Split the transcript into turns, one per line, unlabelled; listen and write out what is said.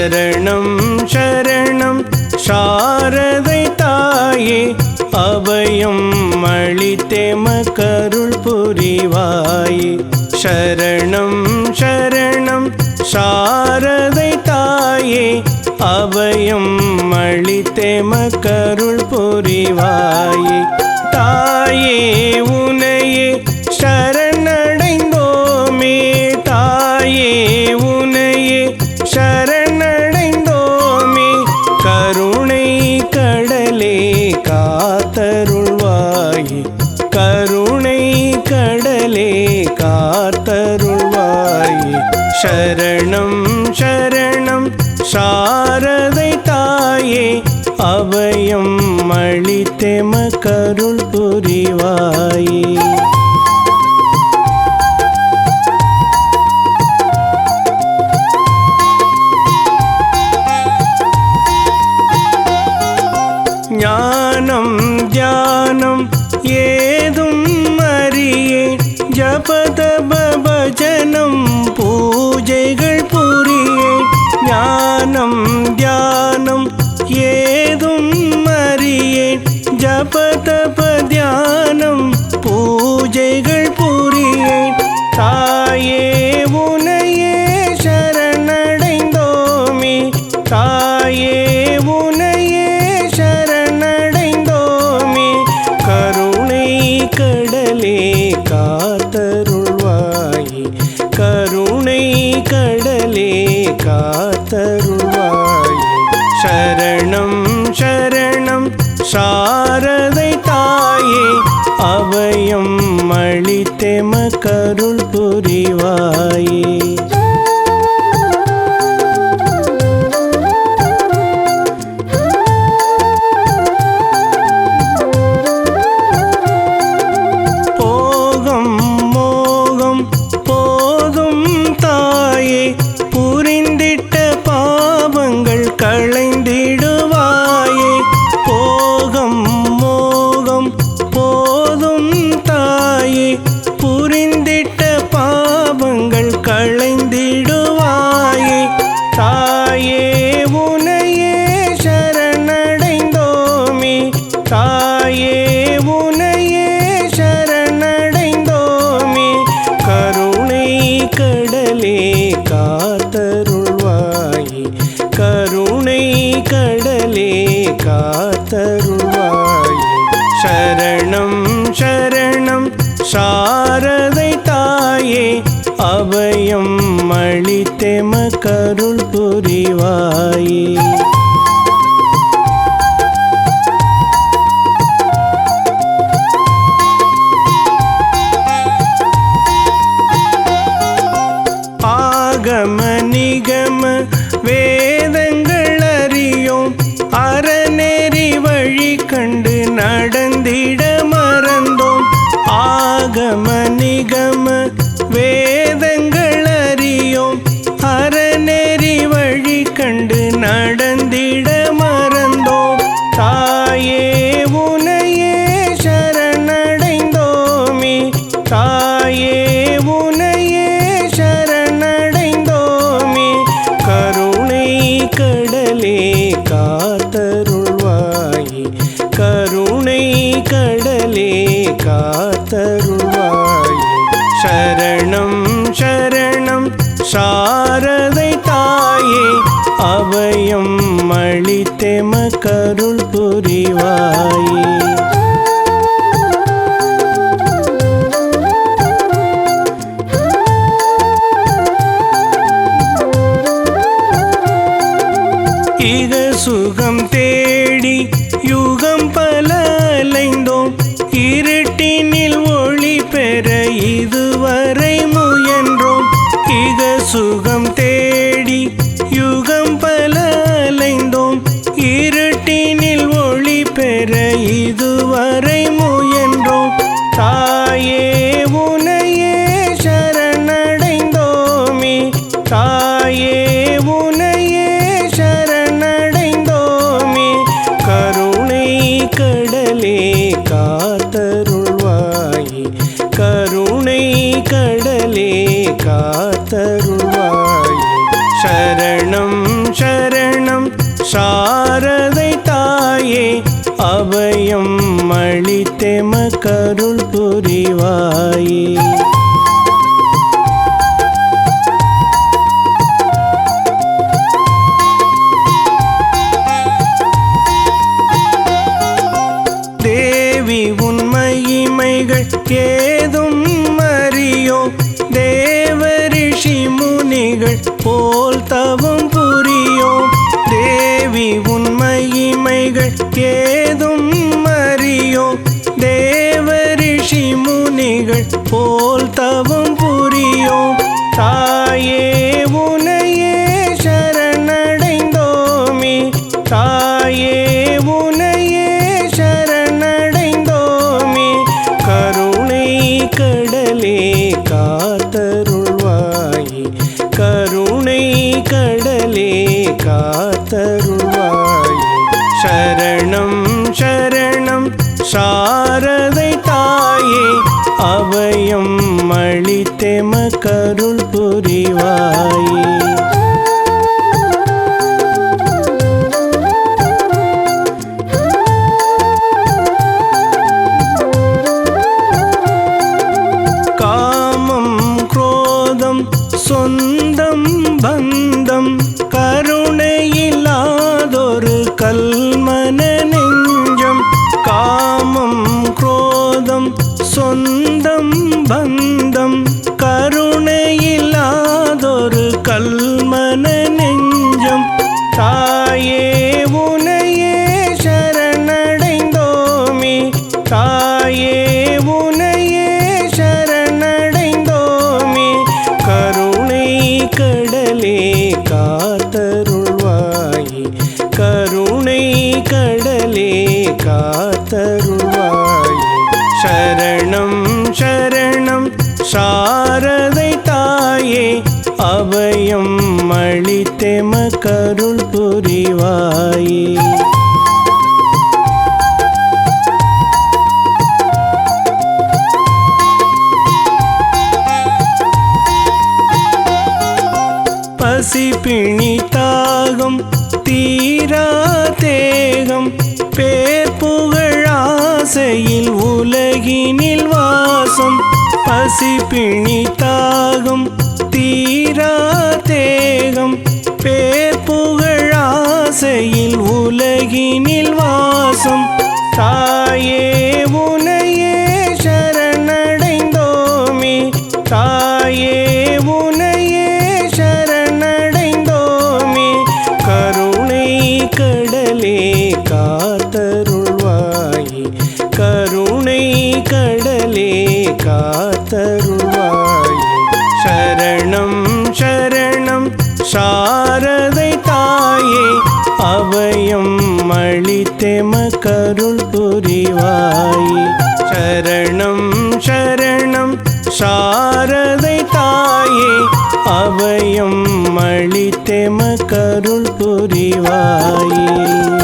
சரணம் சரணம். சாரதை தாயே அபயம் அளித்தேம கருள் புரிவாயே. சரணம் சரணம். சாரதை தாயே அபயம் அளித்தேம கருள் புரிவாயே. தாயே உனையே கடலே காத்தருள்வாய். சரணம் சரணம் சாரதை தாயே அபயம் அளித்தெம கருள் புரிவாயே. ஞானம் தியானம் ஏதும் ஜபதப பஜனம் பூஜைகள் புரிய ஞானம் தியானம் ஏதும் அறியேன். ஜபதப தியானம் காத்தருள்வாயே சரணம் சரணம் சாரதை தாயே. அபயம் அளித்தெம கருள் புரிவாயே. கருணை கடலே காத்தருள்வாயே. சரணம் சரணம் சாரதை தாயே அபயம் அளித்தெம கருள் புரிவாயே. கண்டு நடந்திட மறந்தோம். ஆகம நிகம் தருவாய். சரணம் சரணம் சாரதை தாயே. அபயம் அளித்தெம கருள் புரிவாயே. சுகம் தேடி யுகம் பல அலைந்தோம் இருட்டினில் ஒளி பெற இதுவரை முயன்றோம். தாயே உனையே சரணடைந்தோமே. தா சரணம் சரணம் சாரதை தாயே அபயம் அளித்தெம கருள் புரிவாயே. மொழிகள் ஏதும் அறியோ தேவரிஷி முனிகள் போல் தவம் புரியோ? தாயே பாரதை தாயே அபயம் அளித்தெம கருள் புரிவாயே. பந்தம் அபயம் அளித்தெம கருள் புரிவாயே. பசி பிணி தாகம் தீரா தேகம் பேர் புகழாசையில் உலகினில் வாசம். பசி பிணி தாகம் தீரா தேகம் பேர் புகழாசையில் உலகினில் வாசம். தாயே கருள் புரிவாயே. சரணம் சரணம் சாரதை தாயே. அபயம் அளித்தெம கருள் புரிவாயே.